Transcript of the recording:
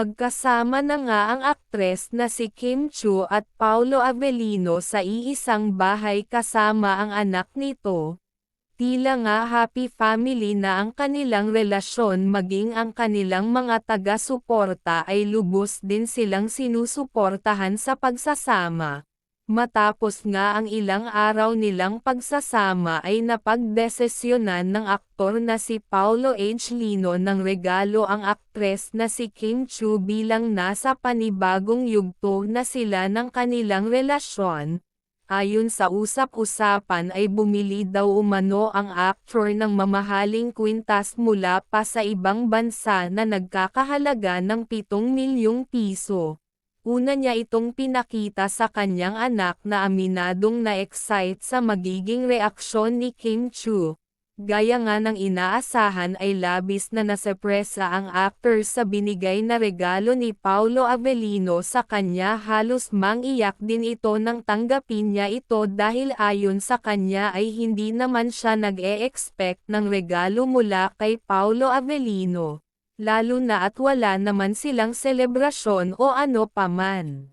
Magkasama na nga ang aktres na si Kim Chu at Paulo Avellino sa iisang bahay kasama ang anak nito. Tila nga happy family na ang kanilang relasyon maging ang kanilang mga taga-suporta ay lubos din silang sinusuportahan sa pagsasama. Matapos nga ang ilang araw nilang pagsasama ay napagdesisyonan ng aktor na si Paulo H. Lino ng regalo ang aktres na si Kim Chu bilang nasa panibagong yugto na sila ng kanilang relasyon. Ayon sa usap-usapan ay bumili daw umano ang actor ng mamahaling kwintas mula pa sa ibang bansa na nagkakahalaga ng 7 milyong piso. Una niya itong pinakita sa kanyang anak na aminadong na-excite sa magiging reaksyon ni Kim Chu. Gaya nga ng inaasahan ay labis na nasepresa ang actor sa binigay na regalo ni Paulo Avellino sa kanya halos mangiyak din ito nang tanggapin niya ito dahil ayon sa kanya ay hindi naman siya nag-e-expect ng regalo mula kay Paulo Avellino lalo na at wala naman silang selebrasyon o ano paman.